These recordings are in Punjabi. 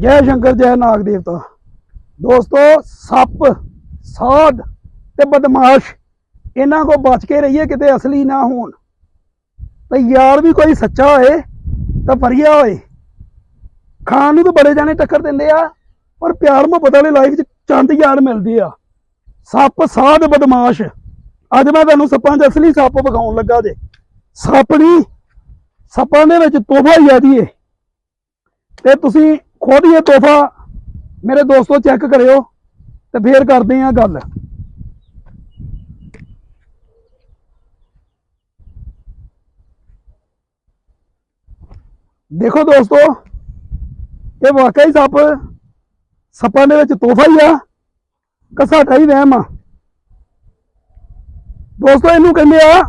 ਜੈ ਸ਼ੰਕਰ, ਜੈ ਨਾਗ ਦੇਵਤਾ। ਦੋਸਤੋ, ਸੱਪ, ਸਾਧ ਤੇ ਬਦਮਾਸ਼, ਇਹਨਾਂ ਕੋ ਬਚ ਕੇ ਰਹੀਏ, ਕਿਤੇ ਅਸਲੀ ਨਾ ਹੋਣ। ਤਾਂ ਯਾਰ ਵੀ ਕੋਈ ਸੱਚਾ ਹੋਏ ਤਾਂ ਵਧੀਆ ਹੋਏ। ਖਾਣ ਨੂੰ ਤਾਂ ਬੜੇ ਜਾਣੇ ਟੱਕਰ ਦਿੰਦੇ ਆ, ਪਰ ਪਿਆਰ ਮੁਹੱਬਤ ਵਾਲੀ ਲਾਈਫ 'ਚ ਚੰਦ ਯਾਰ ਮਿਲਦੇ ਆ। ਸੱਪ, ਸਾਧ, ਬਦਮਾਸ਼। ਅੱਜ ਮੈਂ ਤੁਹਾਨੂੰ ਸੱਪਾਂ 'ਚ ਅਸਲੀ ਸੱਪ ਵਿਖਾਉਣ ਲੱਗਾ ਜੇ। ਸੱਪ ਨਹੀਂ, ਸੱਪਾਂ ਦੇ ਵਿੱਚ ਤੋਹਫਾ ਹੀ ਆ ਜੀ ਤੇ ਤੁਸੀਂ ਖੁਦ ਇਹ ਤੋਹਫਾ ਮੇਰੇ ਦੋਸਤੋ ਚੈੱਕ ਕਰਿਓ ਤੇ ਫੇਰ ਕਰਦੇ ਆ ਗੱਲ। ਦੇਖੋ ਦੋਸਤੋ, ਇਹ ਵਾਕਈ ਸੱਪ ਸੱਪਾਂ ਦੇ ਵਿੱਚ ਤੋਹਫਾ ਹੀ ਆ ਕਿ ਸਾਡਾ ਹੀ ਵਹਿਮ ਆ। ਦੋਸਤੋ, ਇਹਨੂੰ ਕਹਿੰਦੇ ਆ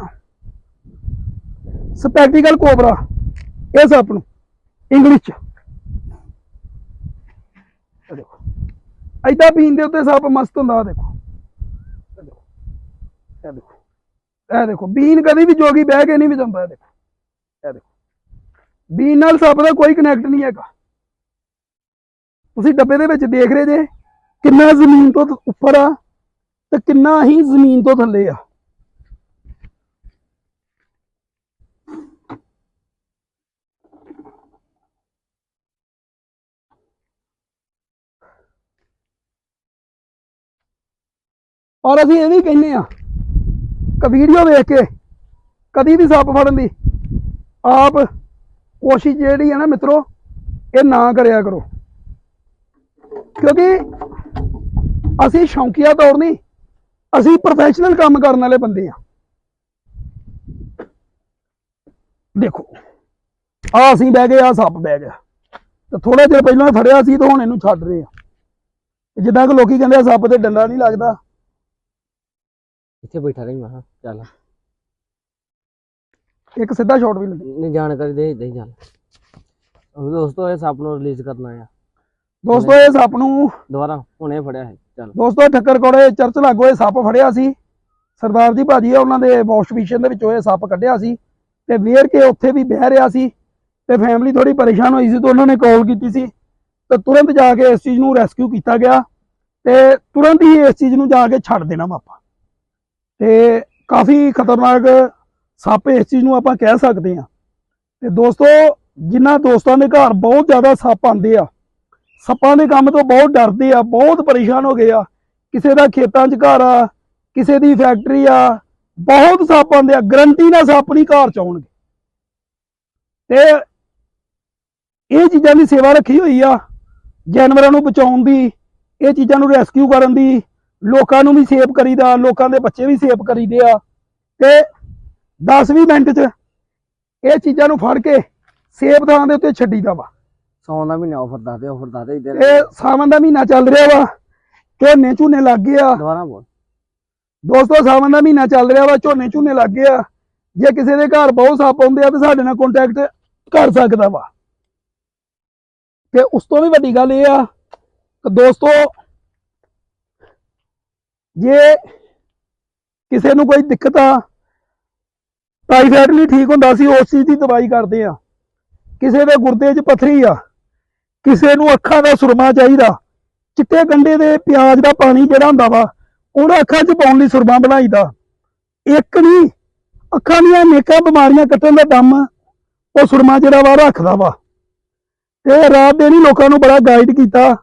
ਸਪੈਕਟੀਕਲ ਕੋਬਰਾ ਇਹ ਸੱਪ ਨੂੰ, ਇੰਗਲਿਸ਼ ਚ ਇਹ ਦੇਖੋ ਐਦਾਂ ਪੀਣ ਦੇ ਉੱਤੇ ਸੱਪ ਮਸਤ ਹੁੰਦਾ, ਆਹ ਦੇਖੋ। ਇਹ ਦੇਖੋ। ਇਹ ਦੇਖੋ, ਬੀਨ ਕਦੀ ਵੀ ਜੋਗੀ ਬਹਿ ਕੇ ਨਹੀਂ ਵਜਾਉਂਦਾ ਦੇਖੋ। ਇਹ ਦੇਖੋ। ਬੀਨ ਨਾਲ ਸੱਪ ਦਾ ਕੋਈ ਕਨੈਕਟ ਨਹੀਂ ਹੈਗਾ। ਤੁਸੀਂ ਡੱਬੇ ਦੇ ਵਿੱਚ ਦੇਖ ਰਹੇ ਜੇ, ਕਿੰਨਾ ਜ਼ਮੀਨ ਤੋਂ ਉੱਪਰ ਆ ਤੇ ਕਿੰਨਾ ਹੀ ਜ਼ਮੀਨ ਤੋਂ ਥੱਲੇ ਆ। ਔਰ ਅਸੀਂ ਇਹ ਵੀ ਕਹਿੰਦੇ ਆ ਕਿ ਵੀਡੀਓ ਵੇਖ ਕੇ ਕਦੀ ਵੀ ਸੱਪ ਫੜਨ ਦੀ ਆਪ ਕੋਸ਼ਿਸ਼ ਜਿਹੜੀ ਹੈ ਨਾ ਮਿੱਤਰੋ, ਇਹ ਨਾ ਕਰਿਆ ਕਰੋ। ਕਿਉਂਕਿ ਅਸੀਂ ਸ਼ੌਂਕੀਆ ਤੌਰ ਨਹੀਂ, ਅਸੀਂ ਪ੍ਰੋਫੈਸ਼ਨਲ ਕੰਮ ਕਰਨ ਵਾਲੇ ਬੰਦੇ ਆ ਦੇਖੋ ਆ ਅਸੀਂ ਬਹਿ ਗਏ ਆ ਸੱਪ ਬਹਿ ਗਿਆ। ਤੇ ਥੋੜਾ ਚਿਰ ਪਹਿਲਾਂ ਫੜਿਆ ਸੀ ਤਾਂ ਹੁਣ ਇਹਨੂੰ ਛੱਡ ਰਹੇ ਆ ਜਿੱਦਾਂ ਕਿ ਲੋਕੀ ਕਹਿੰਦੇ ਆ, ਸੱਪ ਤੇ ਡੰਡਾ ਨਹੀਂ ਲੱਗਦਾ। ਇੱਥੇ ਬੈਠਾ ਰਹੀ ਮਹਾ ਚੱਲ। ਇੱਕ ਸਿੱਧਾ ਸ਼ਾਟ ਵੀ ਲੱਗੇ ਨਹੀਂ ਜਾਣਕਾਰੀ ਦੇ ਦੇ ਚੱਲ। ਉਹ ਦੋਸਤੋ ਇਹ ਸੱਪ ਨੂੰ ਰਿਲੀਜ਼ ਕਰਨਾ ਆ। ਦੋਸਤੋ ਇਹ ਸੱਪ ਨੂੰ ਦੁਬਾਰਾ ਹੁਣੇ ਫੜਿਆ ਹੈ ਚੱਲ। ਦੋਸਤੋ ਠੱਕਰ ਕੋਲੇ ਚਰਚ ਲਾਗੋ ਇਹ ਸੱਪ ਫੜਿਆ ਸੀ। ਸਰਦਾਰ ਜੀ ਭਾਜੀ ਆ ਉਹਨਾਂ ਦੇ ਵਾਸ਼ ਵਿਸ਼ਨ ਦੇ ਵਿੱਚੋਂ ਇਹ ਸੱਪ ਕੱਢਿਆ ਸੀ। ਤੇ ਵੇਰ ਕੇ ਉੱਥੇ ਵੀ ਬਹਿ ਰਿਹਾ ਸੀ। ਤੇ ਫੈਮਿਲੀ ਥੋੜੀ ਪਰੇਸ਼ਾਨ ਹੋਈ ਸੀ ਤੇ ਉਹਨਾਂ ਨੇ ਕਾਲ ਕੀਤੀ ਸੀ। ਤੇ ਤੁਰੰਤ ਜਾ ਕੇ ਇਸ ਚੀਜ਼ ਨੂੰ ਰੈਸਕਿਊ ਕੀਤਾ ਗਿਆ। ਤੇ ਤੁਰੰਤ ਹੀ ਇਸ ਚੀਜ਼ ਨੂੰ ਜਾ ਕੇ ਛੱਡ ਦੇਣਾ ਵਾ ਆਪਾਂ ਤੇ ਕਾਫੀ ਖਤਰਨਾਕ ਸੱਪ ਇਸ ਚੀਜ਼ ਨੂੰ ਆਪਾਂ ਕਹਿ ਸਕਦੇ ਆ ਤੇ ਦੋਸਤੋ ਜਿਨ੍ਹਾਂ ਦੋਸਤਾਂ ਦੇ ਘਰ ਬਹੁਤ ਜ਼ਿਆਦਾ ਸੱਪ ਆਉਂਦੇ ਆ, ਸੱਪਾਂ ਦੇ ਕੰਮ ਤੋਂ ਬਹੁਤ ਡਰਦੇ ਆ, ਬਹੁਤ ਪਰੇਸ਼ਾਨ ਹੋ ਗਏ ਆ। ਕਿਸੇ ਦਾ ਖੇਤਾਂ 'ਚ ਘਰ ਆ, ਕਿਸੇ ਦੀ ਫੈਕਟਰੀ ਆ, ਬਹੁਤ ਸੱਪ ਆਉਂਦੇ ਆ, ਗਰੰਟੀ ਨਾਲ ਸੱਪ ਨਹੀਂ ਘਰ ਚ ਆਉਣਗੇ। ਤੇ ਇਹ ਚੀਜ਼ਾਂ ਦੀ ਸੇਵਾ ਰੱਖੀ ਹੋਈ ਆ, ਜਾਨਵਰਾਂ ਨੂੰ ਬਚਾਉਣ ਦੀ, ਇਹ ਚੀਜ਼ਾਂ ਨੂੰ ਰੈਸਕਿਊ ਕਰਨ ਦੀ ਲੋਕਾਂ ਨੂੰ ਵੀ ਸੇਵ ਕਰੀਦਾ ਲੋਕਾਂ ਦੇ ਬੱਚੇ ਵੀ ਸੇਵ ਕਰੀਦੇ ਆ। ਤੇ 10-20 ਮਿੰਟ 'ਚ ਇਹ ਚੀਜ਼ਾਂ ਨੂੰ ਫੜ ਕੇ ਸੇਫ ਥਾਂ ਦੇ ਉੱਤੇ ਛੱਡੀਦਾ ਵਾ। ਸੌਣ ਦਾ ਮਹੀਨਾ ਆਫਰ ਦੱਸ ਦੇ ਆਫਰ ਦੱਸ ਦੇ ਇੱਧਰ। ਇਹ ਸਾਵਣ ਦਾ ਮਹੀਨਾ ਚੱਲ ਰਿਹਾ ਵਾ ਝੋਨੇ ਝੂਨੇ ਲੱਗ ਗਏ ਆ। ਦੁਬਾਰਾ ਬੋਲ। ਦੋਸਤੋ ਸਾਵਣ ਦਾ ਮਹੀਨਾ ਚੱਲ ਰਿਹਾ ਵਾ ਝੋਨੇ ਝੂਨੇ ਲੱਗ ਗਏ ਆ। ਜੇ ਕਿਸੇ ਦੇ ਘਰ ਬਹੁਤ ਸੱਪ ਆਉਂਦੇ ਆ ਤੇ ਸਾਡੇ ਨਾਲ ਕੰਟੈਕਟ ਕਰ ਸਕਦਾ ਵਾ। ਤੇ ਉਸ ਤੋਂ ਵੀ ਵੱਡੀ ਗੱਲ ਇਹ ਆ ਕਿ ਦੋਸਤੋ ਜੇ ਕਿਸੇ ਨੂੰ ਕੋਈ ਦਿੱਕਤ ਆ ਟਾਈਫਾਇਡ ਨਹੀਂ ਠੀਕ ਹੁੰਦਾ ਸੀ, ਉਸ ਚੀਜ਼ ਦੀ ਦਵਾਈ ਕਰਦੇ ਆ। ਕਿਸੇ ਦੇ ਗੁਰਦੇ 'ਚ ਪੱਥਰੀ ਆ, ਕਿਸੇ ਨੂੰ ਅੱਖਾਂ ਦਾ ਸੁਰਮਾ ਚਾਹੀਦਾ, ਚਿੱਟੇ ਗੰਡੇ ਦੇ ਪਿਆਜ਼ ਦਾ ਪਾਣੀ ਜਿਹੜਾ ਹੁੰਦਾ ਵਾ ਉਹਨਾਂ ਅੱਖਾਂ 'ਚ ਪਾਉਣ ਲਈ ਸੁਰਮਾ ਬਣਾਈਦਾ। ਇੱਕ ਨਹੀਂ ਅੱਖਾਂ ਦੀਆਂ ਨੇਕਾਂ ਬਿਮਾਰੀਆਂ ਕੱਟਣ ਦਾ ਦਮ ਉਹ ਸੁਰਮਾ ਜਿਹੜਾ ਵਾ ਰੱਖਦਾ ਵਾ। ਤੇ ਰਾਤ ਦੇ ਨਹੀਂ ਲੋਕਾਂ ਨੂੰ ਬੜਾ ਗਾਈਡ ਕੀਤਾ,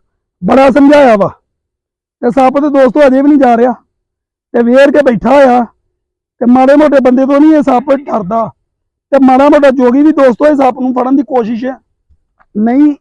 ਬੜਾ ਸਮਝਾਇਆ ਵਾ। ਤੇ ਸੱਪ ਤੇ ਦੋਸਤੋ ਅਜੇ ਵੀ ਨਹੀਂ ਜਾ ਰਿਹਾ। ਤੇ ਵੇਰ ਕੇ ਬੈਠਾ ਹੋਇਆ। ਤੇ ਮਾੜੇ ਮੋਟੇ ਬੰਦੇ ਤੋਂ ਨਹੀਂ ਇਹ ਸੱਪ ਡਰਦਾ। ਤੇ ਮਾੜਾ ਮੋਟਾ ਜੋਗੀ ਵੀ ਦੋਸਤੋ ਇਹ ਸੱਪ ਨੂੰ ਫੜਨ ਦੀ ਕੋਸ਼ਿਸ਼ ਨਹੀਂ